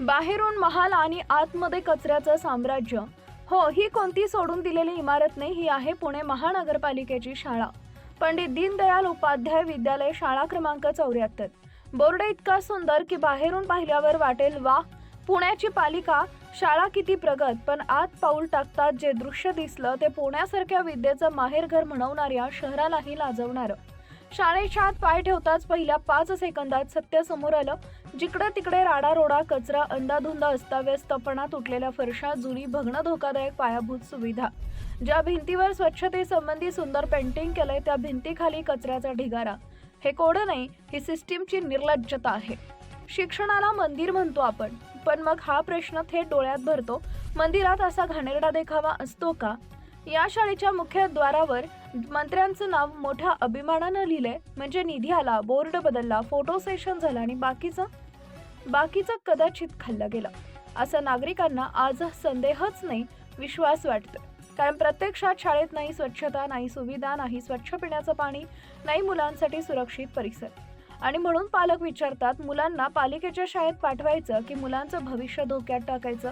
बाहेरून महाल आणि आतमध्ये कचऱ्याचं साम्राज्य. हो ही कोणती सोडून दिलेली इमारत नाही ही आहे पुणे महानगरपालिकेची शाळा. पंडित दीनदयाल उपाध्याय विद्यालय शाळा क्रमांक चौऱ्याहत्तर. बोर्ड इतका सुंदर की बाहेरून पाहिल्यावर वाटेल वा पुण्याची पालिका शाळा किती प्रगत पण आत पाऊल टाकतात जे दृश्य दिसलं ते पुण्यासारख्या विद्येचं माहेरघर म्हणवणाऱ्या शहरालाही लाजवणारं. शाळेच्या आत पाय ठेवताच पहिल्या पाच सेकंदात सत्य समोर आलं जिकडे तिकडे राडारोडा कचरा अंदाधुंद अस्ताव्यस्तपणा तुटलेल्या फरशा जुनी भग्न धोकादायक पायाभूत सुविधा. ज्या भिंतीवर स्वच्छतेसंबंधी सुंदर पेंटिंग केलंय त्या भिंतीखाली कचऱ्याचा ढिगारा. हे कोड नाही ही सिस्टीमची निर्लज्जता आहे. शिक्षणाला मंदिर म्हणतो आपण पण मग हा प्रश्न थेट डोळ्यात भरतो मंदिरात असा घाणेरडा देखावा असतो का? या शाळेच्या मुख्य द्वारावर मंत्र्यांचं नाव मोठ्या अभिमानानं लिहिलंय. म्हणजे निधी आला बोर्ड बदलला फोटो सेशन झालं आणि बाकीचं बाकीचं कदाचित खाल्लं गेलं. असं नागरिकांना आज संदेहच नाही विश्वास वाटतो कारण प्रत्यक्षात शाळेत नाही स्वच्छता नाही सुविधा नाही स्वच्छ पिण्याचं पाणी नाही मुलांसाठी सुरक्षित परिसर. आणि म्हणून पालक विचारतात मुलांना पालिकेच्या शाळेत पाठवायचं की मुलांचं भविष्य धोक्यात टाकायचं?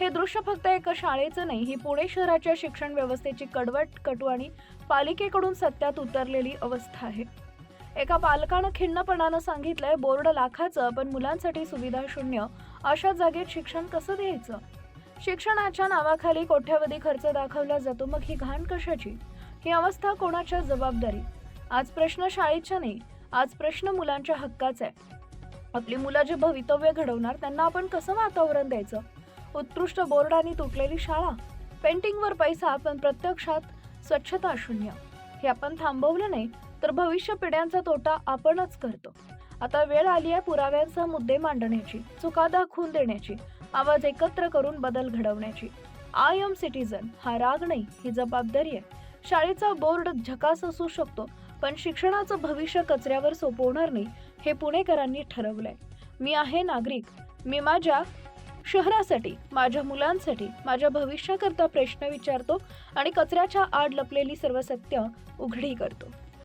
हे दृश्य फक्त एका शाळेचं नाही ही पुणे शहराच्या शिक्षण व्यवस्थेची कडवट कटू आणि पालिकेकडून सत्यात उतरलेली अवस्था आहे. एका पालकानं खिन्नपणानं सांगितलंय बोर्ड लाखाचं पण मुलांसाठी सुविधा शून्य. अशा जागेत शिक्षण कसं द्यायचं? शिक्षणाच्या नावाखाली कोट्यावधी खर्च दाखवला जातो मग ही घाण कशाची? ही अवस्था कोणाच्या जबाबदारी? आज प्रश्न शाळेच्या नाही आज प्रश्न मुलांच्या हक्काचा आहे. आपली मुलं जे भवितव्य घडवणार त्यांना आपण कसं वातावरण द्यायचं? उत्कृष्ट बोर्ड आणि तुटलेली शाळा. पेंटिंगवर पैसा पण प्रत्यक्षात स्वच्छता शून्य. हे आपण थांबवलं नाही तर भविष्य पिढ्यांचा तोटा आपणच करतो. आता वेळ आली आहे पुराव्यांसह मुद्दे मांडण्याची चुका दाखवून देण्याची आवाज एकत्र करून बदल घडवण्याची. आय एम सिटीजन हा राग नाही ही जबाबदारी आहे. शाळेचा बोर्ड झकास असू शकतो पण शिक्षणाचं भविष्य कचऱ्यावर सोपवणार नाही हे पुणेकरांनी ठरवलंय. मी आहे नागरिक मी माझ्या शहरासाठी माझ्या मुलांसाठी माझ्या भविष्याकरता प्रश्न विचारतो आणि कचऱ्याच्या आड लपलेली सर्व सत्य उघडी करतो.